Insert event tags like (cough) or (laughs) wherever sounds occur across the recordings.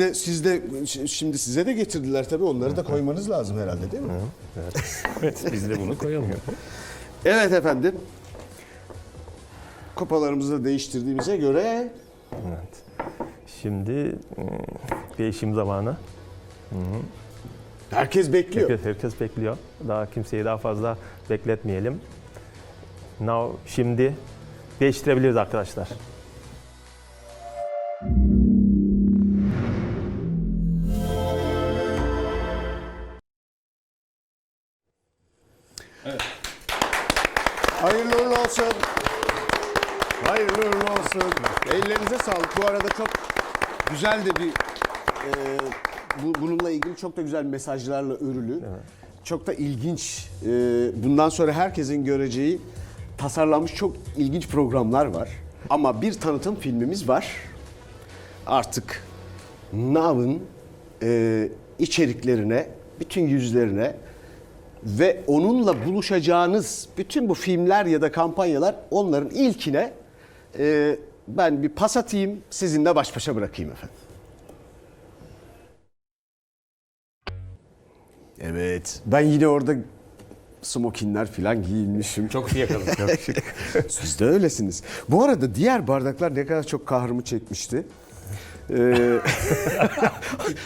de siz de ş- şimdi size de getirdiler tabii onları da koymanız lazım herhalde değil mi? Evet biz de bunu koyalım. Evet efendim. Kupalarımızı da değiştirdiğimize göre Evet. Şimdi e, değişim zamanı. herkes bekliyor. Herkes, herkes bekliyor. Daha kimseyi daha fazla bekletmeyelim. Now şimdi değiştirebiliriz arkadaşlar. Hayırlı uğurlu olsun. Hayırlı uğurlu olsun. Ellerinize sağlık. Bu arada çok güzel de bir e, bu, bununla ilgili çok da güzel mesajlarla örülü. Çok da ilginç. e, bundan sonra herkesin göreceği tasarlanmış çok ilginç programlar var. Ama bir tanıtım filmimiz var. Artık Nav'ın e, içeriklerine, bütün yüzlerine ve onunla buluşacağınız bütün bu filmler ya da kampanyalar onların ilkine e, ben bir pas atayım sizinle baş başa bırakayım efendim. Evet ben yine orada smokinler falan giyinmişim. Çok iyi yakaladım. (laughs) Siz de öylesiniz. Bu arada diğer bardaklar ne kadar çok kahrımı çekmişti. Ee, (laughs)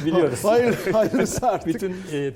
Biliyoruz. (laughs) hayır, hayırlısı artık. Bütün e,